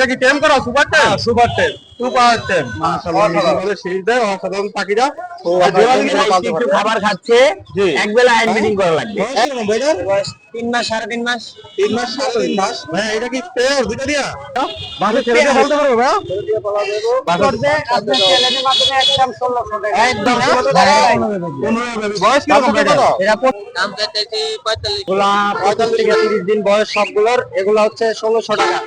এটা কি টেম করা সুপার টেম? সুপার টেন সুপার টেম। মাশাআল্লাহ দেয় অসাধারণ পাখিরা তো পারবেন। খাবার খাচ্ছে এক বেলা হ্যান্ড ফিডিং করা লাগবে। তিন মাস সাড়ে তিন মাস। তিন মাস সাড়ে তিন মাস? ভাই এটা কি পেয়ার দুইটা দিয়া? বাসে ছেড়ে দিয়ে বলতে পারব ভাই বাসে একদম পনেরো বেবি বয়স থেকে তিরিশ দিন বয়স সবগুলোর এগুলা হচ্ছে ষোলোশো টাকা।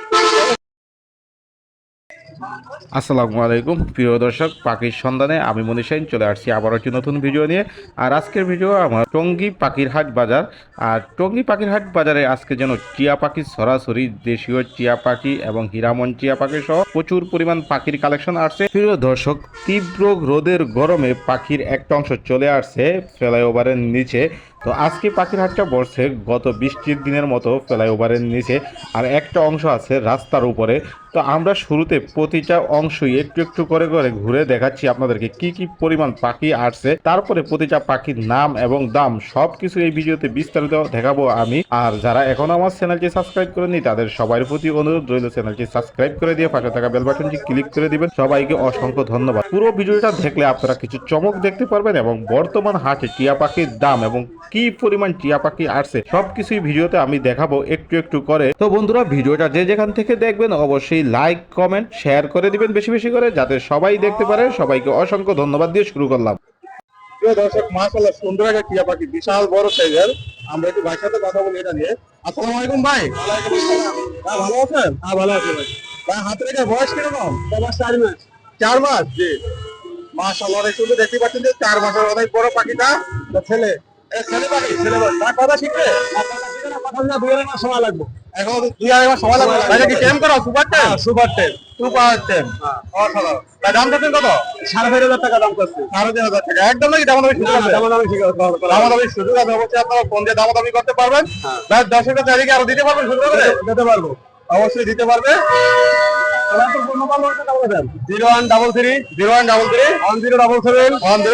আসসালামু আলাইকুম। প্রিয় দর্শক, পাখির সন্ধানে আমি মনীষাইন চলে আসছি আবার একটি নতুন ভিডিও নিয়ে। আর আজকের ভিডিও আমার টঙ্গী পাখির হাট বাজার। আর টঙ্গী পাখির হাট বাজারে আজকে যেন টিয়া পাখি সরাসরি দেশীয় টিয়া পাখি এবং হীরামন টিয়া পাখি সহ প্রচুর পরিমাণ পাখির কালেকশন আসছে। প্রিয় দর্শক, তীব্র রোদের গরমে পাখির একটা অংশ চলে আসছে ফ্লাইওভারের নিচে। তো আজকে পাখির হাটটা বসছে গত বৃষ্টির দিনের মতো ফ্লাইওভারের নিচে, আর একটা অংশ আছে রাস্তার উপরে। তো আমরা শুরুতে প্রতিটা অংশই একটু একটু করে করে ঘুরে দেখাচ্ছি আপনাদেরকে কি কি পরিমাণ পাখি আসছে, তারপরে প্রতিটা পাখির নাম এবং দাম সব কিছু এই ভিডিওতে বিস্তারিত দেখাবো আমি। আর যারা এখনও আমার চ্যানেলটি সাবস্ক্রাইব করেনি তাদের সবার প্রতি অনুরোধ রইল, চ্যানেলটি সাবস্ক্রাইব করে দিয়ে পাশে থাকা বেল বাটনটি ক্লিক করে দিবেন। সবাইকে অসংখ্য ধন্যবাদ। পুরো ভিডিওটা দেখলে আপনারা কিছু চমক দেখতে পারবেন এবং বর্তমান হাটে টিয়া পাখির দাম এবং কি পরিমাণ টিয়া পাখি আসছে সবকিছুই ভিডিওতে আমি দেখাবো একটু একটু করে। তো বন্ধুরা ভিডিওটা যে যেখান থেকে দেখবেন অবশ্যই লাইক কমেন্ট শেয়ার করে দিবেন বেশি বেশি করে যাতে সবাই দেখতে পারে। সবাইকে অসংখ্য ধন্যবাদ দিয়ে শুরু করলাম। প্রিয় দর্শক মাশাআল্লাহ সুন্দর একটা টিয়া পাখি বিশাল বড় সাইজের আমরা একটু ভাইয়ের সাথে কথা বলি এটা নিয়ে। আসসালামু আলাইকুম ভাই। হ্যাঁ ভালো আছেন? হ্যাঁ ভালো আছে ভাই। ভাই হাতে রেখে বয়স কীরকম? চার মাস। চার মাস? জি। মাশাআল্লাহ অনেক সুন্দর দেখতে পাচ্ছেন যে চার মাসের অনেক বড় পাখিটা। ছেলে। এ, ছেলে পাখি ছেলে পাখি তার কথা শিখবে? কথা না দুই মাস সময় লাগবে এখন দুই আড়াই মাস সময় লাগবে। এটা কি টেম করা super tame super ten super টেম অসাধারণ। ভাই দাম চাচ্ছেন কত? সাড়ে চার হাজার টাকা দাম করছে। সাড়ে হাজার টাকা। একদম নাকি দাম দামি সুযোগ আছে দামাদামি ঠিক আছে দামাদামি সুযোগ আছে অবশ্যই আপনারা ফোন দিয়ে করতে পারবেন। চারিকে আরও দিতে পারবেন দিতে পারব। অবশ্যই দিতে পারবে। সুন্দর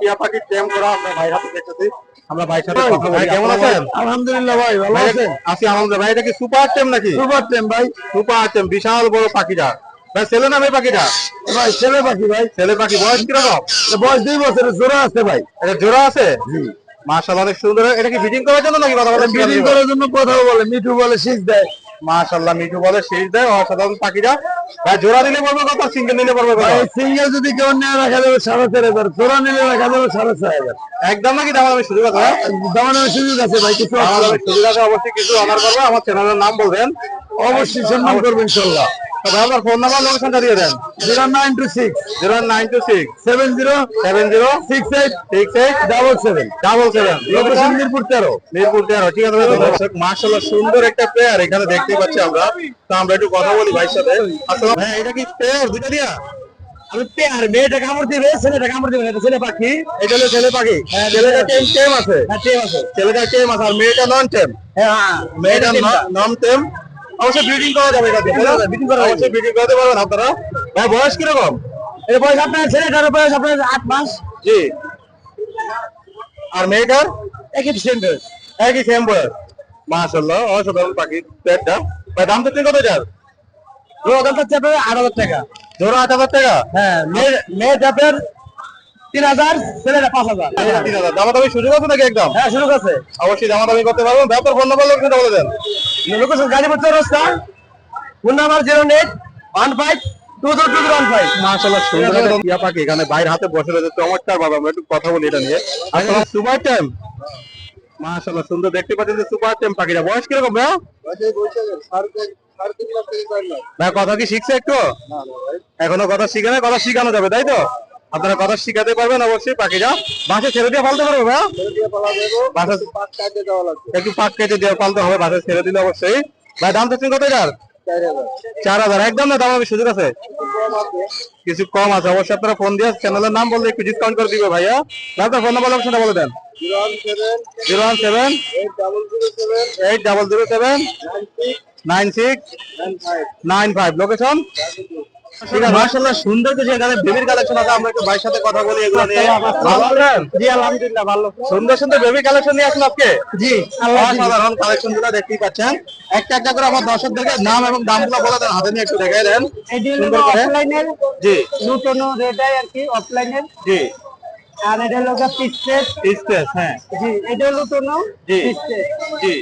টিয়া কেমন আছেন আলহামদুলিল্লাহ ভাই ভালো ভাই, সুপার নাকি সুপার ভাই সুপার বিশাল বড় পাখিটা ভাই ছেলে নামে পাখিটা ভাই ছেলে পাখি ভাই ছেলে পাখি বয়স কীরকম বয়স দুই বছরের জোড়া আছে ভাই জোড়া আছে মাশাআল্লাহ অনেক সুন্দর। এটা কি ফিটিং করার জন্য নাকি কথা বলে করার জন্য কথা বলে মিঠু বলে শীষ দেয়। মাশাআল্লাহ মিঠু বলে শেষ দেয়। অসাধারণ পাখিটা। ভাই জোড়া দিলে পড়বে কত? সিঙ্গেল নিলে পড়বে কত? ভাই সিঙ্গেল যদি কেউ নেয় রাখা যাবে সাড়ে চার হাজার। জোড়া নিলে রাখা যাবে সাড়ে ছয় হাজার। একদম নাকি দাম আমি সুযোগ আছে? দামানোর সুযোগ আছে ভাই কিছু সুযোগ আছে অবশ্যই কিছু অনার করবে। আমার চ্যানেলের নাম বলবেন। অবশ্যই সম্মান করবে ইনশাল্লাহ। তবে আপনার ফোন নাম্বার লোকেশনটা দিয়ে দেন। Zero nine two six. Zero nine two six. Seven zero seven zero six eight six eight double seven. Double seven. Location Mirpur তেরো। মিরপুর তেরো ঠিক আছে দর্শক মাশাআল্লাহ সুন্দর একটা প্লেয়ার এখানে দেখতে পাচ্ছি আমরা। তো আমরা একটু কথা বলি ভাইয়ের সাথে। ভাই এটা কি প্লেয়ার দুইটা দিয়া? আমি পেয়ার মেয়েটা কামড় দিবে ছেলেটা কামড় দিবে এটা ছেলে পাখি। এটা হলো ছেলে পাখি। ছেলেটা টেম টেম আছে। হ্যাঁ ঠিক আছে। ছেলেটা টেম আছে আর মেয়েটা নন টেম হ্যাঁ মেয়েটা নন টেম অবশ্যই ব্রিডিং করা যাবে এটা দিয়ে, তাই না? breeding করা অবশ্যই ব্রিডিং করতে পারবেন আপনারা। ভাই বয়স কীরকম? এর বয়স আপনার ছেলেটার বয়স আপনার আট মাস। জি। আর মেয়েটার? একই সেন্টার একই সেম বয়স। অসাধারণ পাখি পেটটা দাম তো কত যার আপনার আট হাজার টাকা। জোড়া আট হাজার টাকা। হ্যাঁ মেয়ে মেয়ে তিন হাজার ছেলেটা পাঁচ হাজার। তিন হাজার। দামা দামি সুযোগ আছে নাকি একদম? হ্যাঁ শুরু করছে অবশ্যই দামা দামি করতে পারবেন। ব্যাপার ফোন নাম্বার লোকেশনটা বলে দেন। Location Gazipur Chowrasta. Phone number zero eight one five one এখানে বাইরে হাতে বসে রয়েছে। চমৎকার ভাবে আমরা একটু কথা বলি এটা নিয়ে। সুপার টাইম মাশাআল্লাহ সুন্দর। দেখতে পাচ্ছেন যে সুপার টাইম পাখিটা। বয়স কীরকম ভাই কথা কি শিখছে একটু? এখনও কথা শিখে না কথা শিখানো যাবে তাই তো? আপনারা কথা শিখাতে পারবেন অবশ্যই পাখিরা বাসে ছেড়ে দিয়ে পালতে পারব বাসা একটু পাক কেটে দিয়ে পালতে হবে বাসে ছেড়ে দিলে অবশ্যই। ভাই দাম চাচ্ছেন কত যার চার হাজার। একদম না দাম আমি সুযোগ আছে? কিছু কম আছে অবশ্যই আপনারা ফোন দিয়ে চ্যানেলের নাম বললে একটু ডিসকাউন্ট করে দিবে ভাইয়া। দাদা ফোন নাম্বার লোকেশনটা বলে দেন। Zero one seven eight double zero seven nine six nine six nine five location? ঠিক আছে। মাশাআল্লাহ সুন্দর কিছু এখানে বেবির কালেকশন আছে আমরা একটু ভাইয়ের সাথে কথা বলি এগুলো নিয়ে। ভালো আছেন? জি আলহামদুলিল্লাহ ভালো। সুন্দর সুন্দর বেবি কালেকশন নিয়ে আসুন আজকে। জি অসাধারণ কালেকশনগুলো দেখতেই পাচ্ছেন। একটা একটা করে আমার দর্শকদেরকে নাম এবং দামগুলো বলে দেন হাতে নিয়ে একটু দেখাই দেন। সুন্দর করে। জি। নতুন রেটাই আর কি অফলাইনের জি। আর এটা হলো পিসেস স্পেস হ্যাঁ। জি এটা হলো নতুন জি। জি।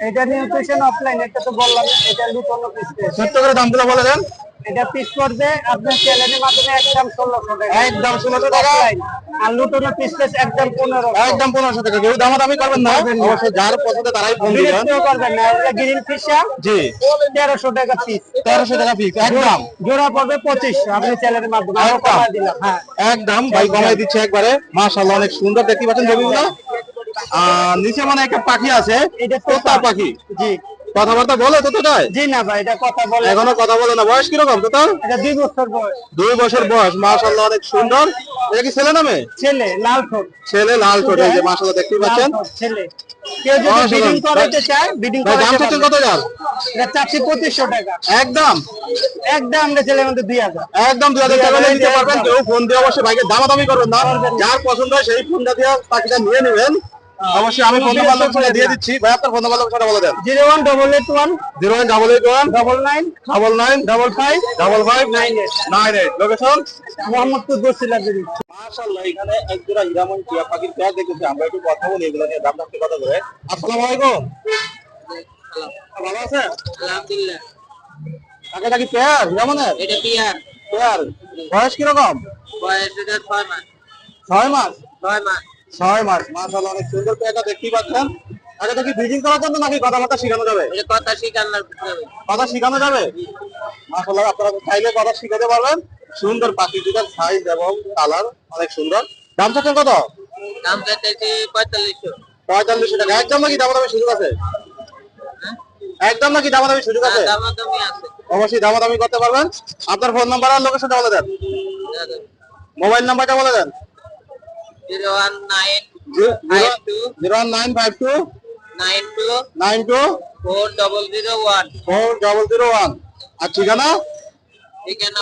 এটা নিউট্রিশন অফলাইন এটা তো বললাম এটা পিসেস ছোট্ট করে দামগুলো বলে দেন। এটা পিস করবে আপনার চ্যানেলের মাধ্যমে একদম ষোলোশো টাকা। একদম ষোলোশো টাকা। Offline। আর নতুন পিসেস একদম পনেরো একদম পনেরোশো টাকা। কেউ দামাদামি করবেন না। অবশ্যই যার পছন্দ তারাই ফোন দিবেন। করবেন না। এটা গ্রিন ফিশা জি। তেরোশো টাকা পিস তেরোশো টাকা পিস একদম। জোড়া পড়বে পঁচিশশো। আপনি চ্যানেলের মাধ্যমে। আরও একদম। দিলাম। হ্যাঁ। একদম। ভাই কমাই দিচ্ছে একবারে। মাশাআল্লাহ অনেক সুন্দর। দেখতে পাচ্ছেন আর নিচে মানে একটা পাখি আছে তোতা পাখি। জি। কথাবার্তা বলে তোতাটায় জি না ভাই এটা কথা বলে। এখনও কথা বলে না। বয়স কীরকম তোতা? এটা দুই বছর বয়স। দুই বছর বয়স মাশাআল্লাহ অনেক সুন্দর। এটা কি ছেলে নামে? ছেলে লাল ঠোঁট। ছেলে লাল ঠোঁট এই যে মাশাআল্লাহ দেখতে পাচ্ছেন। ছেলে। কেউ যদি বিডিং করাতে চায় বিডিং ভাই দাম চাচ্ছেন কত যার এটা চাচ্ছি পঁচিশশো টাকা। একদম? একদম আমরা ছেলে একদম দুই হাজার টাকা নিতে পারবেন। কেউ ফোন দিয়ে অবশ্যই ভাইকে দামাদামি করবেন না। যার পছন্দ হয় সেই ফোনটা দিয়ে পাখিটা নিয়ে নেবেন। অবশ্যই আমি ফোন নাম্বার লোকেশনটা দিয়ে দিচ্ছি। ভাই আপনার ফোন নাম্বার লোকেশনটা বলে দেন। Zero one double eight one zero one double eight one double nine double nine double five double five nine eight nine eight location Mohammadpur Basila BD মাশাআল্লাহ এখানে এক জোড়া হিরামন টিয়া পাখির পেয়ার দেখতেছি আমরা একটু কথা বলি এগুলো নিয়ে দাম দাম কথা বলে। আসসালামু আলাইকুম। ভালো আছেন? আলহামদুলিল্লাহ। কাকে নাকি পেয়ার? হিরামনের এটা পিয়ার। পেয়ার। বয়স কীরকম? বয়স এটা ছয় মাস। ছয় মাস? ছয় মাস। ছয় মাস মাশাআল্লাহ অনেক সুন্দর পেয়ারটা দেখতেই পাচ্ছেন। আগে কি ব্রিডিং করার জন্য নাকি কথাবার্তা শেখানো যাবে? কথা শিখানোর কথা শেখানো যাবে? মাশাআল্লাহ আপনারা চাইলে কথা শিখাতে পারবেন। সুন্দর পাখি দুটার সাইজ এবং কালার অনেক সুন্দর। দাম চাচ্ছেন কত? দাম চাইতেছি পঁয়তাল্লিশশো। পঁয়তাল্লিশশো টাকা। একদম নাকি দামাদামি সুযোগ আছে? একদম নাকি সুযোগ আছে? দাম দামি আছে। অবশ্যই দামাদামি করতে পারবেন। আপনার ফোন নাম্বার আর লোকেশনটা বলে দেন। মোবাইল নাম্বারটা বলে দেন। Zero one nine zero one nine five two nine two nine two four double zero one four double zero one আর ঠিকানা? ঠিকানা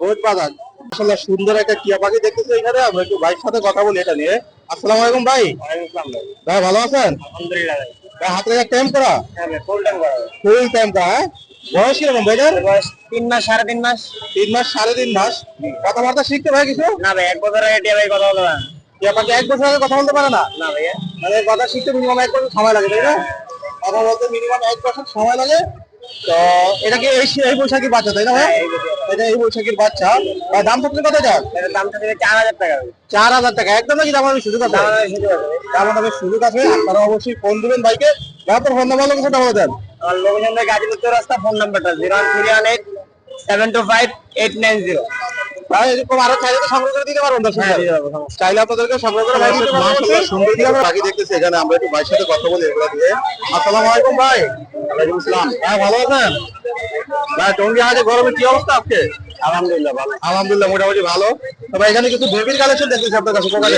ভোট বাজার আসলে সুন্দর একটা টিয়া পাখি দেখতেছি এখানে আমরা একটু ভাইয়ের সাথে কথা বলি এটা নিয়ে। আসসালামু আলাইকুম ভাই। ভাই। ভালো আছেন? আলহামদুলিল্লাহ ভাই। হাতে টাইম করা? হ্যাঁ ফুল টাইম করা। ফুল টাইম করা হ্যাঁ? বয়স কীরকম ভাইটার বয়স তিন মাস সাড়ে তিন মাস। তিন মাস সাড়ে তিন মাস। কথাবার্তা শিখতে ভাই কিছু? না ভাই এক বছর আগে ভাই কথা বলতে পারেন টিয়া পাখি এক বছর আগে কথা বলতে পারে না? না ভাইয়া। মানে কথা শিখতে মিনিমাম এক বছর সময় লাগে তাই না? কথা বলতে মিনিমাম এক বছর সময় লাগে। তো এটা কি এই এই বৈশাখীর বাচ্চা তাই না ভাই? এটা এই বৈশাখীর বাচ্চা। ভাই দাম থাকলে কত এটার দাম থাকবে চার হাজার টাকা। চার হাজার টাকা। একদম নাকি দাম আমি সুযোগ আছে? দাম আমি সুযোগ আছে। আপনারা অবশ্যই ফোন দিবেন ভাইকে। আপনার ফোন নাম্বার লোকেশনটা বলে দেন আমার লোকেশন গাজীপুর চৌরাস্তা ফোন নাম্বারটা zero one three one eight seven two five eight nine zero ভাই এরকম আরও চাইলে তো সংগ্রহ করে দিতে পারবেন দর্শক চাইলে আপনাদেরকে সংগ্রহ করে ভাই মাশাআল্লাহ সুন্দর দিয়ে বাকি দেখতেছি এখানে আমরা একটু ভাইয়ের সাথে কথা বলি এগুলো দিয়ে। আসসালামু আলাইকুম ভাই। ওয়ালাইকুম আসসালাম। হ্যাঁ ভালো আছেন? ভাই টঙ্গি গরমে কি অবস্থা আজকে? আলহামদুলিল্লাহ ভালো। আলহামদুলিল্লাহ মোটামুটি ভালো। তবে এখানে কিছু বেবির কালেকশন দেখতেছি আপনার কাছে কোকা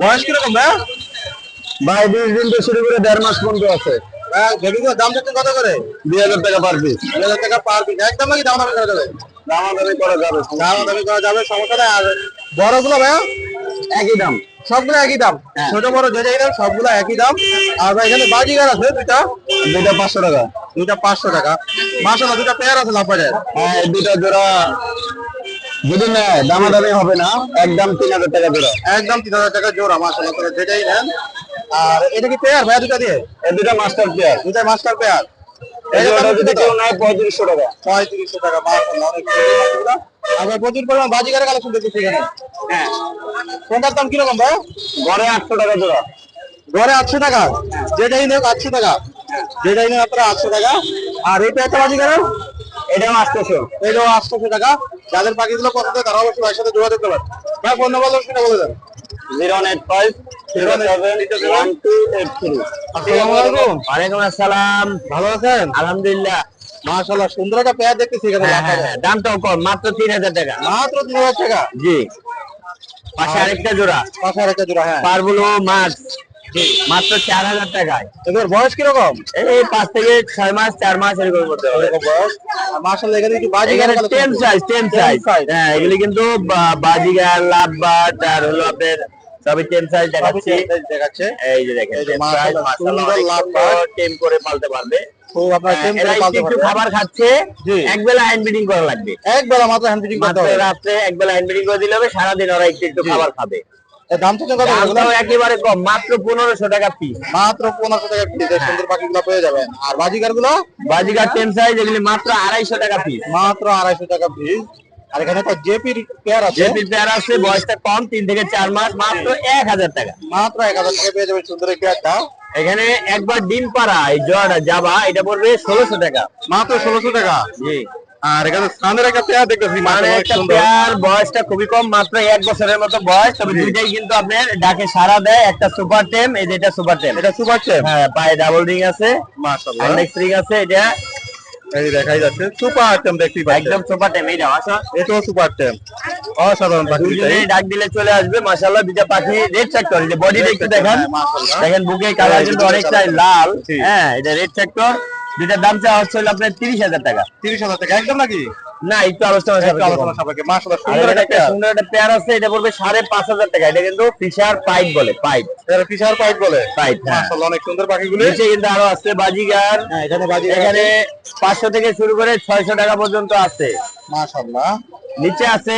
বয়স কীরকম ভাই? ভাই বিশ দিন থেকে শুরু করে দেড় মাস পর্যন্ত আছে। বেবিগুলোর দাম কত করে? দুই হাজার টাকা পার পিস দুই হাজার টাকা পার পিস একদম নাকি দাম দামি করা যাবে? দামাদামি করা যাবে। দাম দামি করা যাবে সমস্যা নাই। আর বড়গুলো ভাইয়া? একই দাম। সবগুলো একই দাম? ছোট বড় যে যাই দাম সবগুলো একই দাম। আর ভাই এখানে বাজিগার আছে দুইটা? দুইটা পাঁচশো টাকা। দুইটা পাঁচশো টাকা। দুইটা পেয়ার আছে লাভ বাজার হ্যাঁ দুইটা জোড়া যদি নেয় দামাদামি হবে না একদম তিন হাজার টাকা জোড়া। একদম তিন হাজার টাকা জোড়া মাসাল্লাহ করে যেটাই নেন। আর এটা কি পেয়ার ভাইয়া দুটা দিয়ে? এই দুইটা মাস্টার পেয়ার দুইটা মাস্টার পেয়ার প্রচুর পরিমাণ কালেকশন এখানে। হ্যাঁ। কোনটার দাম কীরকম ভাই ঘরে আটশো টাকা জোড়া। ঘরে আটশো টাকা? যেটাই নেক আটশো টাকা। যেটাই নেক আপনারা আটশো টাকা। আর এই পেয়ারটা বাজিগারের? এটাও আটশোশো। এটাও আটশো টাকা। যাদের পাখিগুলো পছন্দ তারা অবশ্যই ভাইয়ের সাথে যোগাযোগ করবেন ভাই ফোন নাম্বার লোকেশনটা বলে দেন জিরো এইট ফাইভ আসসালামু আলাইকুম। ওয়ালাইকুম আসসালাম। ভালো আছেন? আলহামদুলিল্লাহ। মাশাআল্লাহ সুন্দর একটা পেয়ার দেখতেছি এখানে হ্যাঁ, হ্যাঁ, দামটাও কম মাত্র তিন হাজার টাকা। মাত্র তিন হাজার টাকা? জি। পাশে আরেকটা জোড়া। পাশে আর একটা জোড়া হ্যাঁ। পারবুলো মাছ। মাত্র চার হাজার টাকায়। এগুলোর বয়স কীরকম? এই পাঁচ থেকে ছয় মাস চার মাস এরকম করতে হবে। বয়স? আর এখানে কি বাজি টেন সাইজ টেন সাইজ হ্যাঁ এগুলি কিন্তু বাজিগার লাভবাট আর হলো আপনার সবই টেন সাইজ দেখাচ্ছি। দেখাচ্ছে। এই যে দেখেন এই যে 10 মাশাআল্লাহ, size, মাশাআল্লাহ, সুন্দর অনেক টেম করে পালতে পারবে। হ্যাঁ, টেম করে খাবার খাচ্ছে জি। এক বেলা হ্যান্ড ব্রিডিং করা লাগবে। এক বেলা মাত্র হ্যান্ড ফিটিং করতে হবে। রাত্রে এক বেলা হ্যান্ড ব্রিডিং করে দিলে হবে সারাদিন ওরা একটু একটু খাবার খাবে। দাম থেকে কত? একেবারে কম মাত্র পনেরোশো টাকা পিস মাত্র পনেরোশো টাকা পিস সুন্দর পাখিগুলো পেয়ে যাবেন। আর বাজিকারগুলো বাজিগার টেন সাইজ এগুলি মাত্র আড়াইশো টাকা পিস মাত্র আড়াইশো টাকা পিস আর এখানে তো জেপির পেয়ার আছে। যে পেয়ার আছে বয়সটা কম তিন থেকে চার মাস মাত্র এক হাজার টাকা। মাত্র এক হাজার টাকা পেয়ে যাবেন সুন্দর এই পেয়ারটা এখানে একবার ডিম পাড়া এই জোয়াটা যাবা এটা পড়বে ষোলোশো টাকা। মাত্র ষোলোশো টাকা। জি। আর এখানে স্থানের একটা পেয়ার দেখতেছি মানে একটা পেয়ার বয়সটা খুবই কম মাত্র এক বছরের মতো বয়স। তবে দুইটাই কিন্তু আপনার ডাকে সারা দেয় একটা সুপার টেম এই যেটা সুপার টেম এটা সুপার হ্যাঁ পায়ে ডাবল রিং আছে মাশাআল্লাহ। আর নেক্সট রিং আছে এটা। এই দেখাই যাচ্ছে সুপার টেম দেখতেই পাচ্ছেন। একদম সুপার টেম এইটা আসো এটাও সুপার টেম অসাধারণ পাখি দুজনেই ডাক দিলে চলে আসবে মাশাআল্লাহ দুইটা পাখি রেড সেক্টর এই বডিটা একটু দেখেন। হ্যাঁ, দেখেন বুকে কালার কিন্তু অনেকটাই লাল। হ্যাঁ এটা রেড সেক্টর দুইটার দাম চাওয়া হচ্ছে হলো আপনার তিরিশ হাজার টাকা। তিরিশ হাজার টাকা একদম নাকি? না একটু আলোচনা সুন্দর একটা পেয়ার সুন্দর একটা পেয়ার আছে এটা পড়বে সাড়ে পাঁচ হাজার টাকা এটা কিন্তু ফিশার পাইপ বলে পাইপ। ফিশার পাইপ বলে? পাইপ হ্যাঁ। মাশাআল্লাহ অনেক সুন্দর পাখিগুলি। নিচে কিন্তু আরও আছে বাজিগার। হ্যাঁ এখানে বাজি এখানে পাঁচশো থেকে শুরু করে ছয়শো টাকা পর্যন্ত আছে। মাশাআল্লাহ। নিচে আছে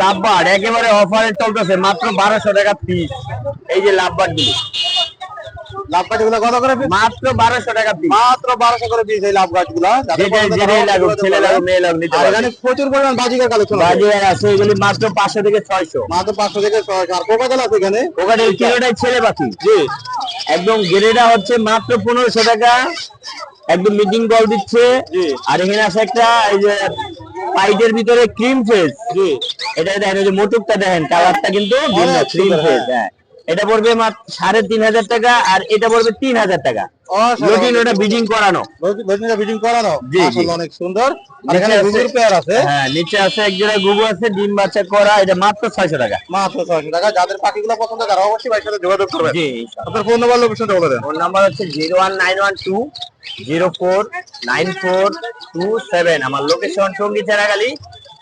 লাভবার একেবারে অফারে চলতেছে মাত্র বারোশো টাকা পিস এই যে লাভবার গুলি লাভ গাছগুলো কত করে মাত্র বারোশো টাকা পিস মাত্র বারোশো করে পিস এই লাভ গাছগুলা। যাদের যেটা পছন্দ যেটাই তারা লাগুক order ছেলে করতে লাগুক পারেন। মেয়ে লাগুক নিতে আর পারবে। এখানে প্রচুর পরিমাণ বাজিকার কালেকশন আছে। আছে এগুলি মাত্র পাঁচশো থেকে ছয়শো। মাত্র পাঁচশো থেকে ছয়শো। আর কোকাজাল আছে এখানে? ওখানে কিলোটাই ছেলে পাখি। জি। একদম গেরেটা হচ্ছে মাত্র পনেরোশো টাকা। একদম মিটিং বল দিচ্ছে। আর এখানে আছে একটা এই যে পাইটের ভিতরে ক্রিম ফেস এটা দেখেন মোটুকটা দেখেন কালারটা কিন্তু ক্রিম ফেস হ্যাঁ। এটা পড়বে সাড়ে তিন হাজার টাকা আর এটা পড়বে তিন হাজার টাকা। লটিন ওটা বিডিং করানো। ভেজনিটা করানো। জি, জি। অনেক সুন্দর। এখানে গুগুর পেয়ার আছে। হ্যাঁ নিচে আছে এক জোড়া গুগু আছে ডিম বাচ্চা করা এটা মাত্র ছয়শো টাকা। মাত্র ছয়শো টাকা। যাদের পাখিগুলো পছন্দ তারা অবশ্যই ভাইয়ের সাথে যোগাযোগ করবেন। জি। আপনার ফোন নাম্বার লোকেশনটা বলে দেন। ফোন নাম্বার হচ্ছে zero one nine one two zero four nine four two seven. আমার লোকেশন সঙ্গী চেরাগালি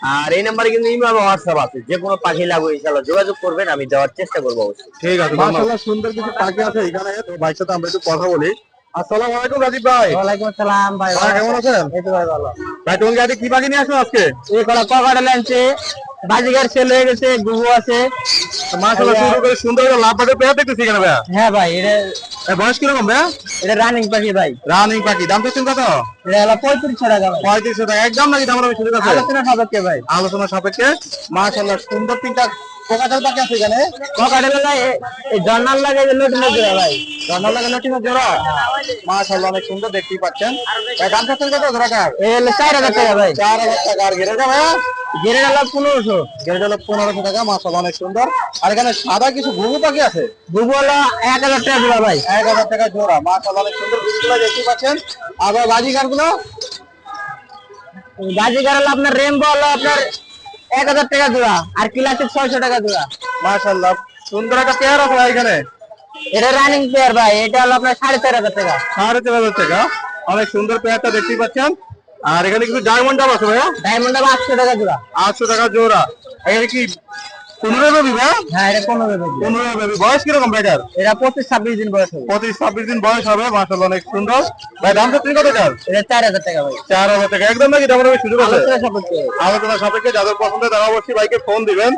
আর এই নাম্বারে কিন্তু ইমেল হোয়াটসঅ্যাপ আছে। যে কোনো পাখি লাগবে ইনশাআল্লাহ যোগাযোগ করবেন আমি দেওয়ার চেষ্টা করব অবশ্যই। ঠিক আছে মাশাআল্লাহ সুন্দর কিছু পাখি আছে এখানে। তো ভাই সাথে আমরা একটু কথা বলি। আসসালামু আলাইকুম রাজীব ভাই। ওয়ালাইকুম আসসালাম ভাই। ভাই কেমন আছেন? এই তো ভাই ভালো। ভাই তুমি আজকে কি পাখি নিয়ে আসছো আজকে? এই কলা ককাটা লেনছে বাজিগার সেল হয়ে গেছে গুগু আছে। মাশাআল্লাহ শুরু করে সুন্দর একটা লাভ পাখি পেয়ার দেখতেছি এখানে ভাইয়া। হ্যাঁ ভাই এটা বয়স কীরকম ভাইয়া? এটা রানিং পাখি ভাই। রানিং পাখি দাম চাচ্ছেন কত? এটা হলো পঁয়ত্রিশশো টাকা। ভাই পঁয়ত্রিশশো টাকা একদম নাকি দাম আমি সুযোগ আছে। আলোচনা সাপেক্ষে ভাই। আলোচনা সাপেক্ষে। মাশাআল্লাহ সুন্দর তিনটা কোকাটাল পাখি আছে এখানে? ককাটা জর্নাল লাগে লটিনের জোড়া ভাই। রান্না লাগে লটিনের জোড়া মাশাআল্লাহ অনেক সুন্দর দেখতেই পাচ্ছেন। এই হলো টাকা ভাই। টাকা। আর গেরে মাশাআল্লাহ অনেক সুন্দর। আর এখানে সাদা কিছু ঘুঘু পাখি আছে? গুগু হলো এক হাজার টাকা জোড়া ভাই। এক হাজার টাকা জোড়া মাশাআল্লাহ অনেক সুন্দর ঘুঘুগুলো দেখতেই পাচ্ছেন। আবার বাজিকারগুলো গাজিগার হলো আপনার রেমবো হলো আপনার এক হাজার টাকা জোড়া আর ক্লাসিক ছয়শো টাকা জোড়া। মাশাআল্লাহ সুন্দর একটা পেয়ার আছে এখানে। এটা রানিং পেয়ার ভাই এটা হলো আপনার সাড়ে চার হাজার টাকা। সাড়ে চার হাজার টাকা। অনেক সুন্দর পেয়ারটা দেখতেই পাচ্ছেন। আর এখানে কিন্তু ডায়মন্ড ডাব আছে ভাইয়া। ডায়মন্ড হলো আটশো টাকা জোড়া। আটশো টাকা জোড়া। এখানে কি পনেরো বেবি হ্যাঁ? এটা পনেরো কেজি পনেরো বেবি। বয়স কীরকম এটা পঁচিশ ছাব্বিশ দিন বয়স হবে। পঁচিশ ছাব্বিশ দিন বয়স হবে মাসাল অনেক সুন্দর। ভাই দাম চাচ্ছেন কত চার এটা চার হাজার টাকা ভাই। চার হাজার টাকা। একদম নাকি দাম সুযোগ আছে আলোচনা সাপেক্ষে। আলোচনা সাপেক্ষে যাদের পছন্দ তারা অবশ্যই ভাইকে ফোন দিবেন।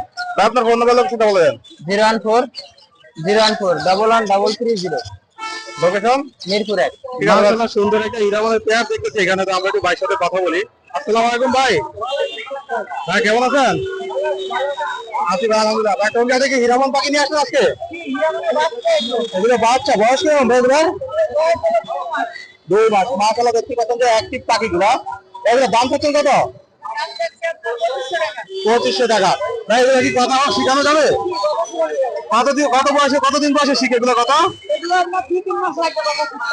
আপনার ফোন নাম্বার লোকেশনটা বলে দেন। Zero one four zero one four double one double three zero location Mirpur এক সুন্দর একটা পেয়ার দেখতেছি এখানে তো আমরা একটু ভাইয়ের সাথে কথা বলি। আসসালামু আলাইকুম ভাই। ভাই কেমন আছেন? আছি ভাই আলহামদুলিল্লাহ। ভাই কোন জায়গা থেকে হিরামন পাখি নিয়ে আজকে? এগুলো বাচ্চা বয়স কেমন ভাই এগুলোর? দুই মাস। মাশাআল্লাহ দেখতে পাচ্ছেন যে অ্যাক্টিভ পাখিগুলো। এগুলো দাম চাচ্ছেন কত? পঁচিশশো টাকা। ভাই, এগুলো কি কথা শিখানো যাবে? কতদিন কত বয়সে কতদিন বয়সে শিখে এগুলো কথা?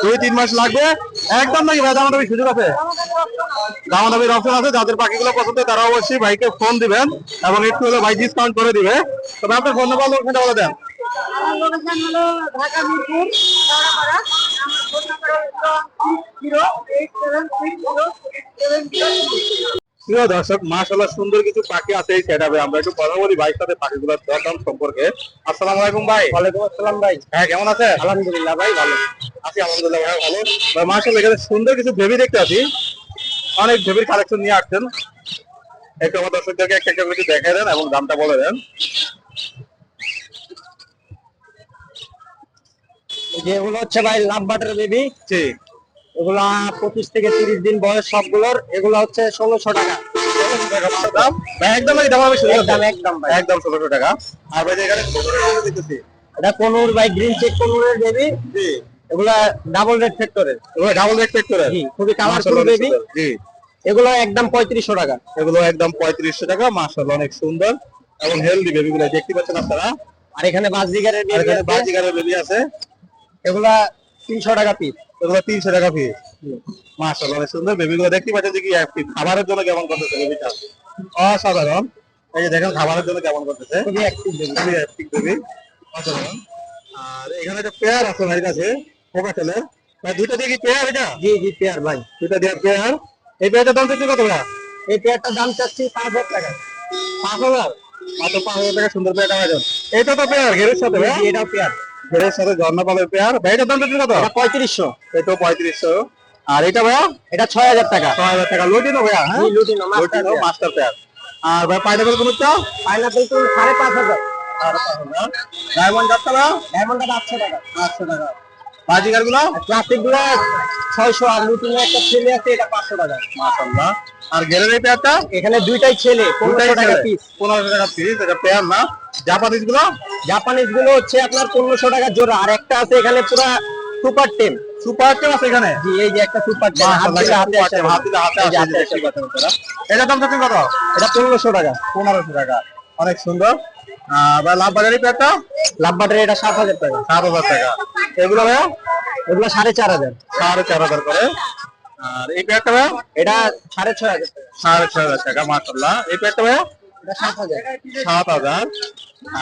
দুই, তিন মাস লাগবে। একদম নাকি ভাই দামাদামি সুযোগ আছে? দামাদামির অপশন আছে, যাদের পাখিগুলো পছন্দ তারা অবশ্যই ভাইকে ফোন দিবেন এবং একটু হলে ভাই ডিসকাউন্ট করে দিবে। তবে আপনার ফোন নাম্বার লোকেশনটা বলে দেন। হলো ঢাকা মিরপুর প্রিয় দর্শক মাশাআল্লাহ সুন্দর কিছু পাখি আছে এই সেটআপে আমরা একটু কথা বলি ভাইয়ের সাথে পাখিগুলোর দরদাম সম্পর্কে। আসসালামু আলাইকুম ভাই। ওয়ালাইকুম আসসালাম ভাই। হ্যাঁ কেমন আছেন? আলহামদুলিল্লাহ ভাই ভালো। আছি আলহামদুলিল্লাহ ভাই ভালো। ভাই মাশাআল্লাহ এখানে সুন্দর কিছু বেবি দেখতে আছি। অনেক বেবির কালেকশন নিয়ে আসছেন। একটু আমার দর্শকদেরকে একটা একটা করে দেখাই দেন এবং দামটা বলে দেন। যেগুলো হচ্ছে ভাই লাভ বাটার বেবি। জি। এগুলা পঁচিশ থেকে তিরিশ দিন বয়স সবগুলোর এগুলা হচ্ছে ষোলোশো টাকা। একদম একদম একদম ভাই। একদম ষোলোশো টাকা। আর ভাই এখানে কুকুরের মধ্যে দেখতেছি? এটা কোনুর ভাই গ্রিন চেক কোনুরের বেবি এগুলা ডাবল রেড ফ্যাক্টরের এগুলো ডাবল করে খুবই কালারফুল বেবি সুন্দর। জি। এগুলো একদম পঁয়ত্রিশশো টাকা। এগুলো একদম পঁয়ত্রিশশো টাকা মাশাআল্লাহ অনেক সুন্দর। এবং হেলদি বেবি গুলো দেখতে পাচ্ছেন আপনারা? আর এখানে বাজিগারের বেবি বাজিগারের বেবি আছে। এগুলা তিনশো টাকা পিস এগুলো তিনশো টাকা পিস অনেক সুন্দর। দেখতে পাচ্ছেন যে কি খাবারের জন্য কেমন করতেছে বেবিটা। অসাধারণ। এই যে দেখেন খাবারের জন্য কেমন করতেছে। খুবই অ্যাক্টিভ বেবি খুবই active বেবি অসাধারণ। আর এখানে একটা পেয়ার আছে ভাইয়ের কাছে। কোকাটেলের ভাই দুইটা দিয়ে কি পেয়ার এটা? জি জি পেয়ার ভাই। দুইটা দিয়ে পেয়ার এই পেয়ারটার দাম চাচ্ছি কত ভাই? এই পেয়ারটার দাম চাচ্ছি পাঁচ হাজার টাকা। পাঁচ হাজার? মাত্র পাঁচ হাজার টাকা সুন্দর পেয়ার টাকা এটা তো পেয়ার ঘেরের সাথে ভাই। এটাও পেয়ার ঘেরের সাথে ঝর্ণাপালের পেয়ার। ভাই এটার দাম কত? পঁয়ত্রিশশো। এটাও পঁয়ত্রিশশো। আর এটা ভাইয়া? এটা ছয় হাজার টাকা। ছয় হাজার টাকা। লুটিনো ভাইয়া হ্যাঁ? Lutino, lutino master pair. আর ভাই পাইনাপেল কোন চা পাইনাপেল তো সাড়ে পাঁচ হাজার। ডায়মন্ড যাচ্ছে না ডায়মন্ডটা আটশো টাকা। আটশো টাকা। বাজিকারগুলো? প্লাস্টিকগুলো ছয়শো আর একটা ছেলে আছে এটা পাঁচশো টাকা। মাশাল্লাহ আর পেয়ারটা এখানে দুইটাই ছেলে পনেরোশো টাকা পিস পনেরোশো টাকা পিস এটা পেয়ার না। জাপানিজগুলো? জাপানিজগুলো হচ্ছে আপনার পনেরোশো টাকা জোড়া আর একটা আছে এখানে পুরা সুপার টেম সুপার টেম আছে এখানে? জি এই যে একটা সুপার টেম হাত হাতে টেম, হাত আপনারা। এটার দাম কত? এটা পনেরোশো টাকা। পনেরোশো টাকা। অনেক সুন্দর। আর ভাই লাভ বাজারি পেয়ারটা? এটা সাত হাজার টাকা। সাত হাজার টাকা। এগুলো ভাইয়া? এগুলো সাড়ে চার হাজার। সাড়ে চার হাজার করে। আর এই পেয়ারটা ভাইয়া? এটা সাড়ে ছয় হাজার সাড়ে ছয় হাজার টাকা মাসাল্লাহ এই পেয়ারটা ভাইয়া? সাত হাজার। সাত হাজার।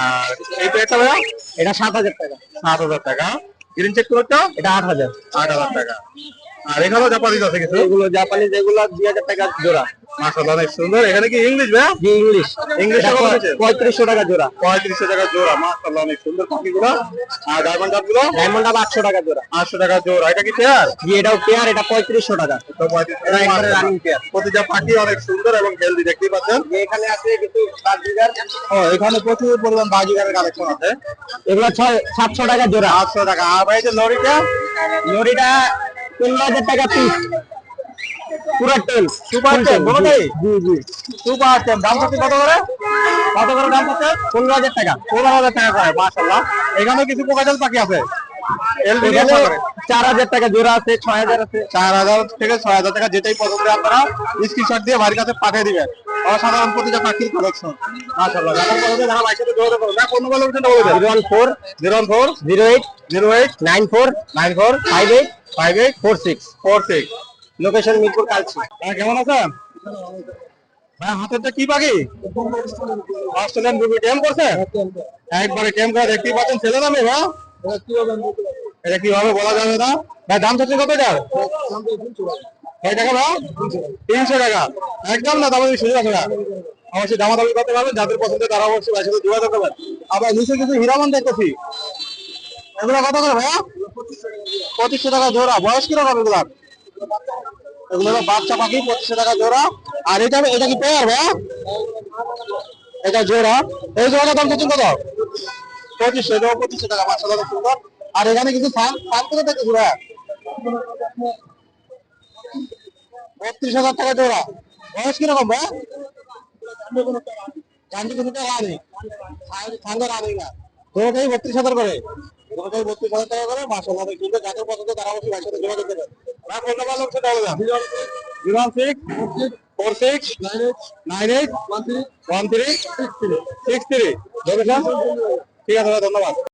আর এই পেয়ারটা ভাইয়া? এটা সাত হাজার টাকা। সাত হাজার টাকা। গ্রিন চেক করতে এটা আট হাজার। আট হাজার টাকা। আর এখানেও জাপানিজ আছে কিছু? এগুলো জাপানিজ এগুলো দুই হাজার টাকা জোড়া। মাসাল্লাহ অনেক সুন্দর। এখানে কি ইংলিশ ভাইয়া? জি ইংলিশ ইংলিশ কত আছে? টাকা জোড়া। পঁয়ত্রিশশো টাকা জোড়া। মাসাল্লাহ অনেক সুন্দর পাখিগুলো। আর ডায়মন্ডগুলো? ডায়মন্ড আপ আটশো টাকা জোড়া। আটশো টাকা জোড়া। এটা কি পেয়ার জি এটাও পেয়ার এটা পঁয়ত্রিশশো টাকা। একবারে running pair। প্রতিটা পাখি অনেক সুন্দর এবং হেলদি দেখতেই পাচ্ছেন। এখানে আছে কিছু বাজিগার। ও এখানে প্রচুর পরিমাণ বাজিগারের কালেকশন আছে। এগুলো ছয় সাতশো টাকা জোড়া। আটশো টাকা। আর ভাই যে লরিটা? লরিটা তিন হাজার টাকা পনেরো হাজার টাকা। পনেরো হাজার টাকা করে মাশাল্লাহ এখানে কিছু চার হাজার টাকা জোড়া আছে ছয় হাজার চার হাজার থেকে ছয় হাজার টাকা যেটাই পছন্দ আপনারা স্ক্রিনশট দিয়ে বাড়ির কাছে পাঠিয়ে দিবেন। অসাধারণ প্রতিটা পাখির কালেকশন মাশাআল্লাহ। যারা বলবে ফোর ভাই সাথে জিরো এইট না কোন নাইন ফোর বলবে 014 014 08 five eight four six four six location Mirpur Kalshi. ভাই কেমন আছেন? ভাই হাতেরটা কি পাখি অস্ট্রেলিয়ান রুবি টেম করছে একবারে টেম করে দেখতেই পাচ্ছেন ছেলে নামে ভাই। এটা কি বলা যাবে না ভাই দাম চাচ্ছেন কত এটার? কয় টাকা ভাই তিনশো টাকা। একদম না দামাদামি সুযোগ আছে না। অবশ্যই দামাদামি করতে পারবেন যাদের পছন্দ তারা অবশ্যই সাথে যোগাযোগ করবেন। আবার নিচে কিছু হিরামন দেখতেছি। এগুলো কত করে ভাইয়া পঁচিশশো টাকা জোড়া বয়স কীরকম এগুলা এগুলো বাচ্চা পাখি পঁচিশশো টাকা জোড়া আর এটা এটা কি পেয়ার ভাইয়া এটা জোড়া এই জোড়াটা দাম চাচ্ছেন কত পঁচিশশো পঁচিশশো টাকা পাঁচশো টাকা সুন্দর আর এখানে কিছু ফান ফান করে থাকে জোড়া বত্রিশ হাজার টাকা জোড়া বয়স কীরকম ভাই গান্ধী কিছুটা রানি ঠান্ডা রানি না দুটোটাই বত্রিশ হাজার করে কিন্তু যাদের পছন্দ তারা অবশ্যই ভাইয়ের সাথে যোগাযোগ করবেন ভাই ফোন নাম্বার লোক সেটা বলে zero one six four six nine eight one three six three ঠিক আছে ভাই, ধন্যবাদ।